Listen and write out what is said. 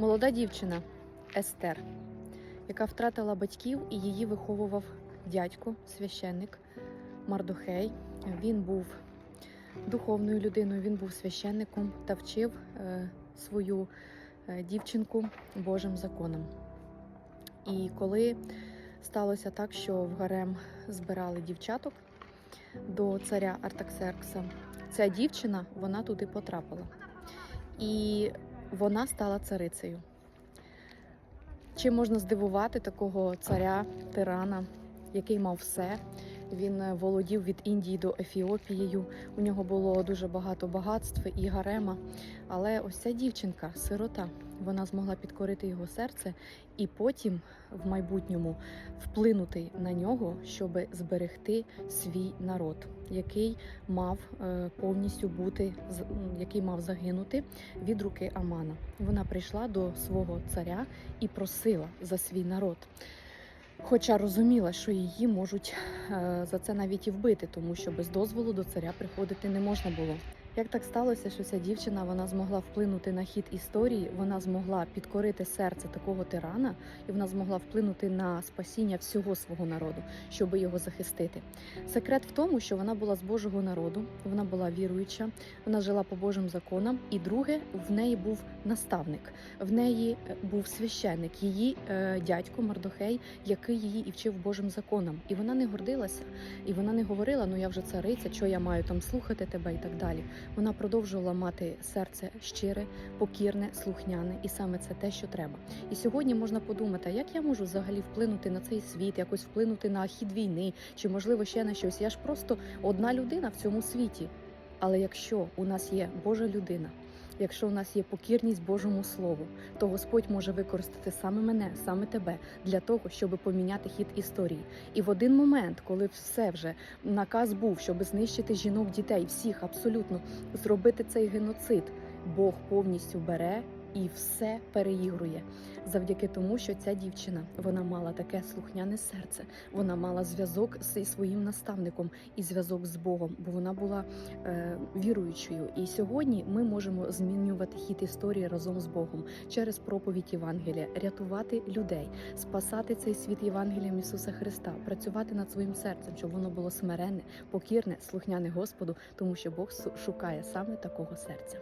Молода дівчина Естер, яка втратила батьків і її виховував дядько, священник Мардохей. Він був духовною людиною, він був священником та вчив е, свою е, дівчинку Божим законом. І коли сталося так, що в гарем збирали дівчаток до царя Артаксеркса, ця дівчина вона туди потрапила. І вона стала царицею. Чи можна здивувати такого царя, тирана, який мав все? Він е, володів від Індії до Ефіопією. У нього було дуже багато багатств і гарема. Але ось ця дівчинка, сирота, вона змогла підкорити його серце і потім в майбутньому вплинути на нього, щоб зберегти свій народ, який мав е, повністю бути який мав загинути від руки Амана. Вона прийшла до свого царя і просила за свій народ. Хоча розуміла, що її можуть е, за це навіть і вбити, тому що без дозволу до царя приходити не можна було. Як так сталося, що ця дівчина вона змогла вплинути на хід історії, вона змогла підкорити серце такого тирана, і вона змогла вплинути на спасіння всього свого народу, щоб його захистити. Секрет в тому, що вона була з Божого народу, вона була віруюча, вона жила по Божим законам, і друге, в неї був наставник, в неї е, був священник, її е, дядько Мардохей, який її і вчив Божим законам. І вона не гордилася, і вона не говорила: ну я вже цариця, що я маю там слухати тебе і так далі. Вона продовжувала мати серце щире, покірне, слухняне, і саме це те, що треба. І сьогодні можна подумати, як я можу взагалі вплинути на цей світ, якось вплинути на хід війни, чи можливо ще на щось. Я ж просто одна людина в цьому світі. Але якщо у нас є Божа людина, якщо у нас є покірність Божому Слову, то Господь може використати саме мене, саме тебе для того, щоб поміняти хід історії. І в один момент, коли все вже наказ був, щоб знищити жінок, дітей, всіх абсолютно зробити цей геноцид, Бог повністю бере. І все переігрує завдяки тому, що ця дівчина вона мала таке слухняне серце, вона мала зв'язок зі своїм наставником і зв'язок з Богом, бо вона була е, віруючою. І сьогодні ми можемо змінювати хід історії разом з Богом через проповідь Євангелія, рятувати людей, спасати цей світ Євангелієм Ісуса Христа, працювати над своїм серцем, щоб воно було смирене, покірне, слухняне Господу, тому що Бог шукає саме такого серця.